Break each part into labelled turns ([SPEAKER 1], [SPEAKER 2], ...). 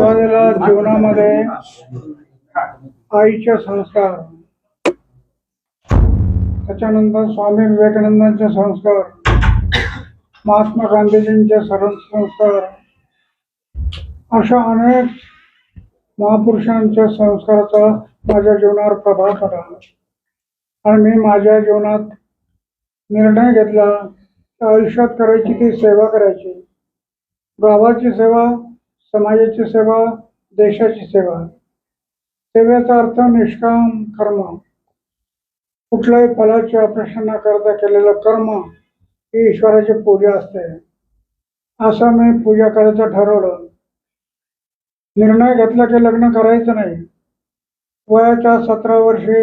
[SPEAKER 1] सुरुवातीला जीवनामध्ये आईचे संस्कार त्याच्यानंतर स्वामी विवेकानंदांचे संस्कार महात्मा गांधीजींचे संस्कार अशा अनेक महापुरुषांच्या संस्काराचा माझ्या जीवनावर प्रभाव पडला. आणि मी माझ्या जीवनात निर्णय घेतला आयुष्यात करायची ती सेवा करायची. गावाची सेवा समाजाची सेवा देशाची सेवा. सेवेचा अर्थ निष्काम कर्म. कुठल्याही फलाची अपेक्षा न करता केलेलं कर्म ही ईश्वराची पूजा असते. असं मी पूजा करायचं ठरवलं. निर्णय घेतला की लग्न करायचं नाही. वयाच्या सतरा वर्षी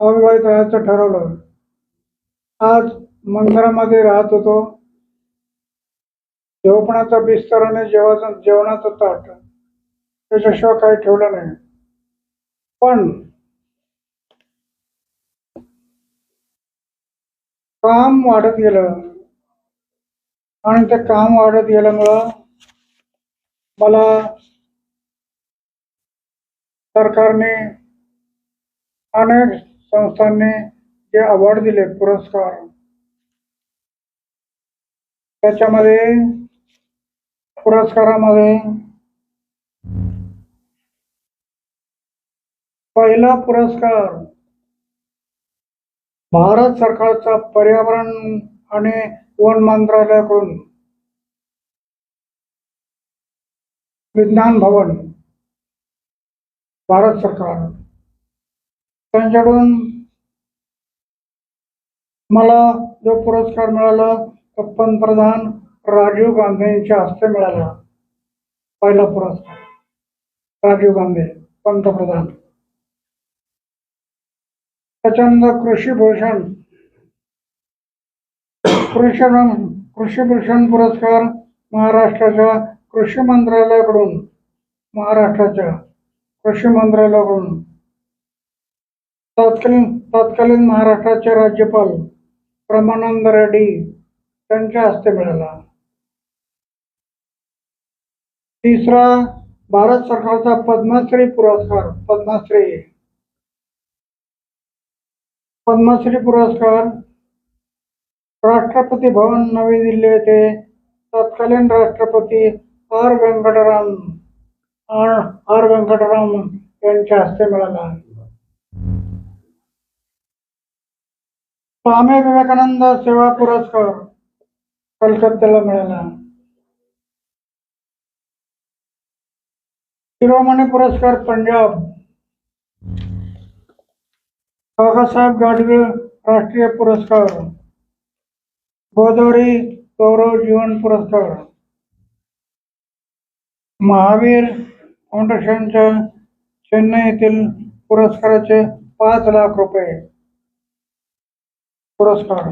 [SPEAKER 1] अविवाहित राहायचं ठरवलं. आज मंदिरामध्ये राहत होतो. झोपण्याचा बिस्तर आणि जेवाचा जेवणाचं ताट त्याच्याशिवाय काही ठेवलं नाही. पण काम वाढत गेलं आणि ते काम वाढत गेल्यामुळं मला सरकारने अनेक संस्थांनी जे अवॉर्ड दिले पुरस्कार त्याच्यामध्ये पुरस्कारामध्ये पहिला पुरस्कार भारत सरकारचा पर्यावरण आणि वन मंत्रालयाकडून विज्ञान भवन भारत सरकार. त्यांच्याकडून मला जो पुरस्कार मिळाला तो पंतप्रधान राजीव गांधींच्या हस्ते मिळाला पहिला पुरस्कार. राजीव गांधी पंतप्रधान. त्याच्यानंतर कृषी भूषण. कृषी कृषी भूषण पुरस्कार महाराष्ट्राच्या कृषी मंत्रालयाकडून महाराष्ट्राच्या कृषी मंत्रालयाकडून. तत्कालीन तत्कालीन महाराष्ट्राचे राज्यपाल प्रमानंद रेड्डी त्यांच्या हस्ते मिळाला. तिसरा भारत सरकारचा पद्मश्री पुरस्कार पद्मश्री. पद्मश्री पुरस्कार. राष्ट्रपती भवन नवी दिल्ली येथे तत्कालीन राष्ट्रपती R Venkataraman R R Venkataraman यांच्या हस्ते मिळाला. स्वामी विवेकानंद सेवा पुरस्कार कलकत्त्याला मिळाला. शिरोमणी पुरस्कार पंजाब. बाबासाहेब गाडगे राष्ट्रीय पुरस्कार. गोदावरी गौरव जीवन पुरस्कार. महावीर फाउंडेशनच्या चेन्नई येथील पुरस्काराचे पाच लाख रुपये पुरस्कार.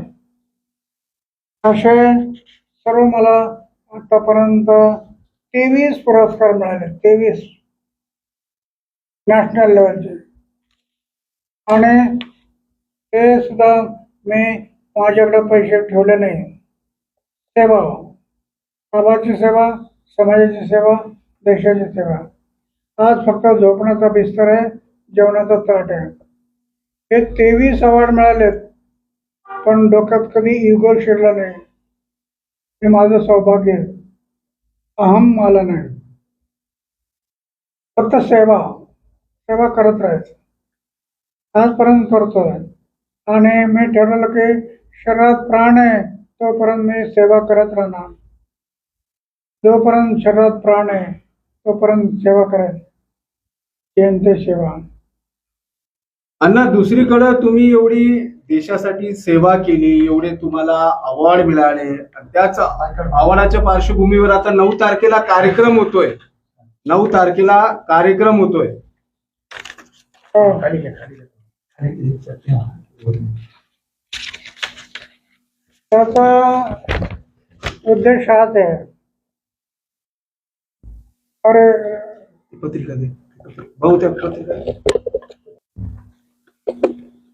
[SPEAKER 1] असे सर्व मला आतापर्यंत तेवीस पुरस्कार मिळाले तेवीस. नॅशनल लेवलचे आणि ते सुद्धा मी माझ्याकडे पैसे ठेवले नाही. सेवा बाबाची सेवा समाजाची सेवा देशाची सेवा. आज फक्त झोपण्याचा बिस्तर आहे जेवणाचा ताट आहे. हे तेवीस अवॉर्ड मिळालेत पण डोक्यात कधी इगो शिरला नाही. हे माझं सौभाग्य आहे. अहम मला नाही. फक्त सेवा सेवा करत राहायचं. आजपर्यंत करतोय. आणि मी ठरवलं की शरीरात प्राण आहे तोपर्यंत मी सेवा करत राहणार. जोपर्यंत शरीरात प्राण आहे तोपर्यंत सेवा करायची. जयंती सेवा.
[SPEAKER 2] अण्णा दुसरीकडे तुम्ही एवढी देशासाठी सेवा केली एवढे तुम्हाला अवॉर्ड मिळाले त्याच आव्हानाच्या पार्श्वभूमीवर आता नऊ तारखेला कार्यक्रम होतोय. नऊ तारखेला कार्यक्रम होतोय.
[SPEAKER 1] हो. त्याचा उद्देश हाच आहे अरे
[SPEAKER 2] पत्रिका दे बहुतेक पत्रिका दे.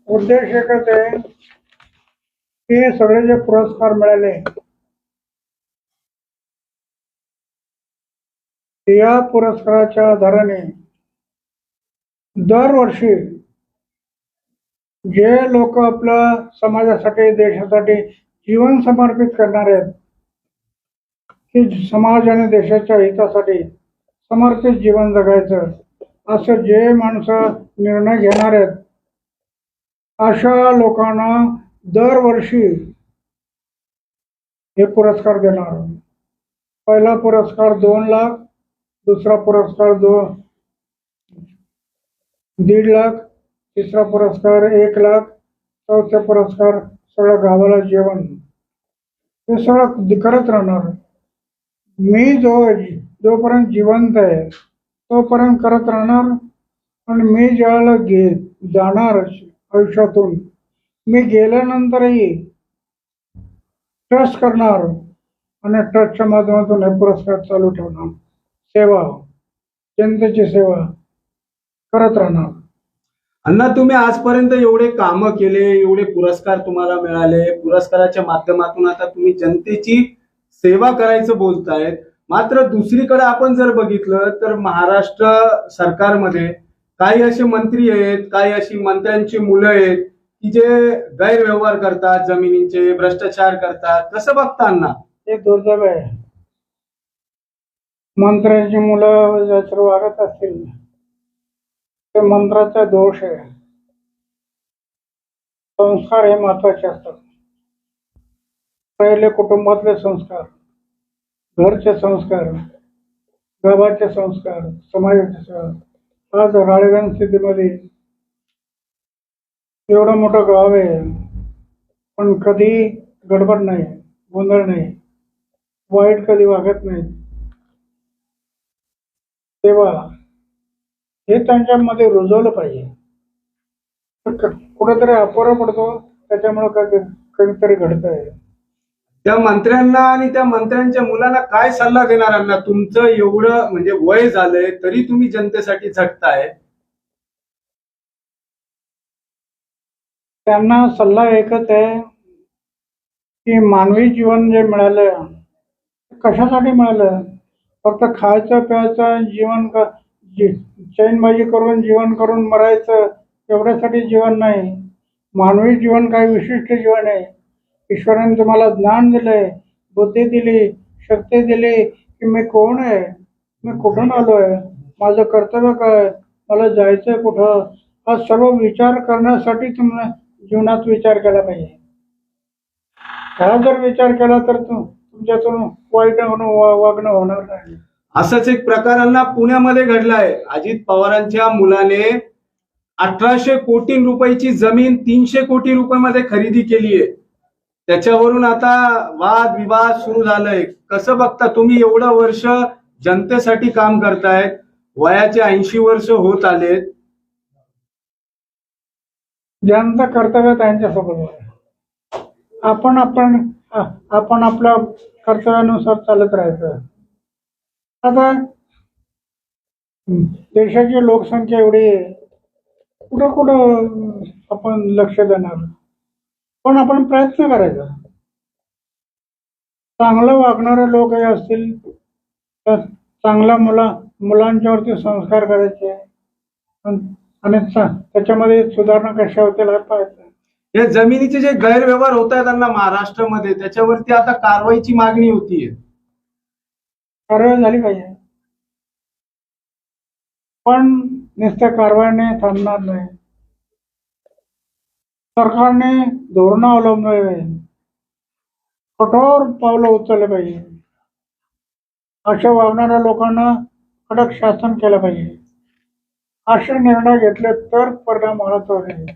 [SPEAKER 1] उद्देश एकच आहे की सगळे जे पुरस्कार मिळाले या पुरस्काराच्या आधाराने दरवर्षी जे लोक आपल्या समाजासाठी देशासाठी जीवन समर्पित करणार आहेत की समाज आणि देशाच्या हितासाठी समर्पित जीवन जगायचं असं जे माणसं निर्णय घेणार आहेत अशा लोकांना दरवर्षी हे पुरस्कार देणार पहिला पुरस्कार दोन लाख दुसरा पुरस्कार दोन दीड लाख तिसरा पुरस्कार एक लाख चौथा पुरस्कार सगळं गावाला जेवण. हे सगळं करत राहणार. मी जो जोपर्यंत जिवंत आहे तोपर्यंत करत राहणार आणि मी ज्यावेळेला गे जाणार आयुष्यातून मी गेल्यानंतरही ट्रस्ट करणार आणि ट्रस्टच्या माध्यमातून हे पुरस्कार चालू ठेवणार. सेवा जनतेची सेवा. करत राहणार.
[SPEAKER 2] अण्णा तुम्ही आजपर्यंत एवढे कामं केले एवढे पुरस्कार तुम्हाला मिळाले. पुरस्काराच्या माध्यमातून आता तुम्ही जनतेची सेवा करायचं बोलतायत मात्र दुसरीकडे आपण जर बघितलं तर महाराष्ट्र सरकारमध्ये काही असे मंत्री आहेत काही अशी मंत्र्यांची मुलं आहेत की जे गैरव्यवहार करतात जमिनींचे भ्रष्टाचार करतात. कसं बघता अण्णा?
[SPEAKER 1] हे दुर्दैव आहे. मंत्र्यांची मुलं वागत असतील मंत्राचा दोष आहे. संस्कार हे महत्त्वाचे असतात. पहिले कुटुंबातले संस्कार घरचे संस्कार गावाचे संस्कार समाजाचे संस्कार. आज राळेगण स्थितीमध्ये एवढं मोठं गाव आहे पण कधी गडबड नाही गोंधळ नाही वाईट कधी वागत नाही. तेव्हा हे त्यांच्यामध्ये रुजवलं पाहिजे. कुठेतरी अपुरा पडतो त्याच्यामुळे कधी कधीतरी घडत आहे
[SPEAKER 2] त्या मंत्र्यांना आणि त्या मंत्र्यांच्या मुलांना काय सल्ला देणार अण्णा? तुमचं एवढं म्हणजे वय झालंय तरी तुम्ही जनतेसाठी झटताय.
[SPEAKER 1] त्यांना सल्ला एकच आहे की मानवी जीवन जे मिळालं कशासाठी मिळालं? फक्त खायचं प्यायचं जीवन क जी चैनबाजी करून जीवन करून मरायचं एवढ्यासाठी जीवन नाही. मानवी जीवन काय विशिष्ट जीवन आहे? ईश्वराने तुम्हाला ज्ञान दिलंय बुद्धी दिली शक्ती दिली की मी कोण आहे? मी कुठून आलो आहे माझं कर्तव्य काय? मला जायचंय कुठं? हा सर्व विचार करण्यासाठी तुम्हाला जीवनात विचार केला पाहिजे. हा जर विचार केला तर तुमच्यातून वाईट वागणं होणार नाही.
[SPEAKER 2] असाच एक प्रकारांना पुण्यामध्ये घडलाय. अजित पवारांच्या मुलाने अठराशे कोटी रुपयाची जमीन तीनशे कोटी रुपयामध्ये खरेदी केली आहे. त्याच्यावरून आता वाद विवाद सुरू झालाय. कसं बघता तुम्ही एवढं वर्ष जनतेसाठी काम करतायत वयाचे ऐंशी वर्ष होत आलेत.
[SPEAKER 1] ज्यांचं कर्तव्य त्यांच्यासोबत आपण आपण आपण आपल्या कर्तव्यानुसार चालत राहायचं. आता देशाची लोकसंख्या एवढी आहे कुठं कुठं आपण लक्ष देणार? पण आपण प्रयत्न करायचा. चांगलं वागणारे लोक हे असतील तर चांगल्या मुला मुलांच्यावरती संस्कार करायचे. आणि त्याच्यामध्ये सुधारणा कशा होतील हे पाहायचं?
[SPEAKER 2] या जमिनीचे जे गैरव्यवहार होत आहेत त्यांना महाराष्ट्रामध्ये त्याच्यावरती आता कारवाईची मागणी होतीये.
[SPEAKER 1] कारवाई झाली पाहिजे. पण नुसत्या कारवाईने थांबणार नाही. सरकारने धोरणं अवलंबले पाहिजे. कठोर पावलं उचलले पाहिजे. अशा वागणाऱ्या लोकांना कडक शासन केलं पाहिजे. असे निर्णय घेतले तर परिणाम होणार होईल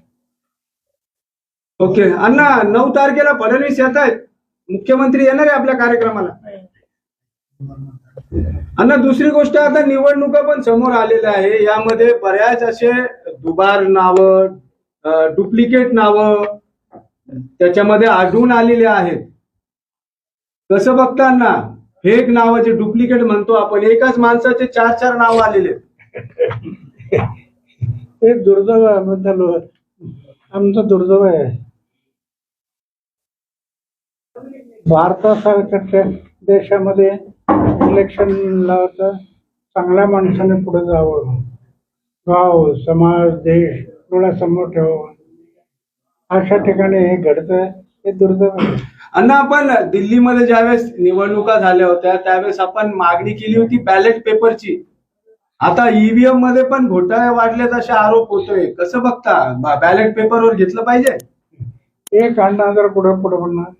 [SPEAKER 2] ओके. अण्णा नऊ तारखेला फडणवीस येत आहेत. मुख्यमंत्री येणार आहे आपल्या कार्यक्रमाला. आणि दुसरी गोष्ट आता निवडणुका पण समोर आलेल्या आहे. यामध्ये बऱ्याच असे दुबार नावं डुप्लिकेट नावं त्याच्यामध्ये आढळून आलेले आहेत. कसं बघताना फेक नावाचे डुप्लिकेट म्हणतो आपण. एकाच माणसाचे चार चार नाव आलेले आहेत.
[SPEAKER 1] हे दुर्दैव आहे आमचं दुर्दैव आहे. भारतासारख्या देशामध्ये इलेक्शन लावायचं चांगल्या माणसाने पुढे जावं. गाव समाज देश डोळ्यासमोर ठेवावं. अशा ठिकाणी हे घडतंय हे दुर्दैव आहे.
[SPEAKER 2] अण्णा आपण दिल्लीमध्ये ज्यावेळेस निवडणुका झाल्या होत्या त्यावेळेस आपण मागणी केली होती बॅलेट पेपरची आता ईव्हीएममध्ये पण घोटाळे वाढलेत असे आरोप होतोय. कसं बघता? बॅलेट पेपरवर घेतलं पाहिजे?
[SPEAKER 1] एक अण्णा जर पुढे पुढे म्हणणार